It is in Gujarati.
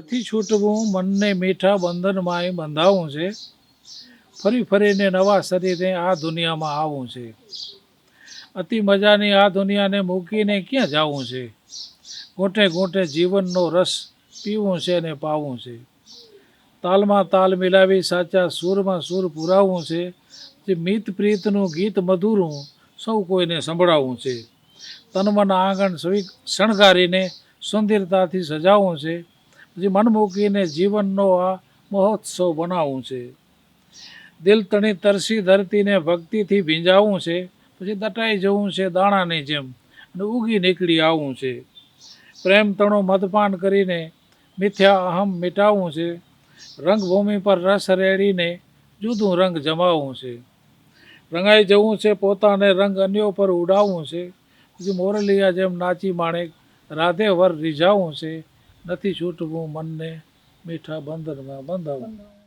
છૂટવું, મનને મીઠા બંધનમાંય બંધાવું છે. ફરી ફરીને નવા શરીરે આ દુનિયામાં આવવું છે. અતિ મજાની આ દુનિયાને મૂકીને ક્યાં જવું છે? ગોટે ગોટે જીવનનો રસ પીવું છે અને પાવું છે. તાલમાં તાલ મિલાવી સાચા સૂરમાં સૂર પુરાવવું છે. જે મિત પ્રીતનું ગીત મધુરું સૌ કોઈને સંભળાવવું છે. તનમન આંગણ સવિ શણગારીને સુંદરતાથી સજાવવું છે. પછી મન મૂકીને જીવનનો આ મહોત્સવ બનાવવું છે. દિલ તણી તરસી ધરતીને ભક્તિથી ભીંજાવવું છે, પછી દટાઈ જવું છે દાણાની જેમ અને ઉગી નીકળી આવવું છે. પ્રેમ તણો મદપાન કરીને મિથ્યા અહમ મિટાવવું છે. રંગભૂમિ પર રસ રેડીને જુદું રંગ જમાવવું છે. રંગાઈ જવું છે પોતાને રંગ અન્યો પર ઉડાવવું છે. પછી મોરલિયા જેમ નાચી માણેક રાધે વર રીઝાવું છે. નથી છૂટવું મનને મીઠા બંધનમાં બંધાવવું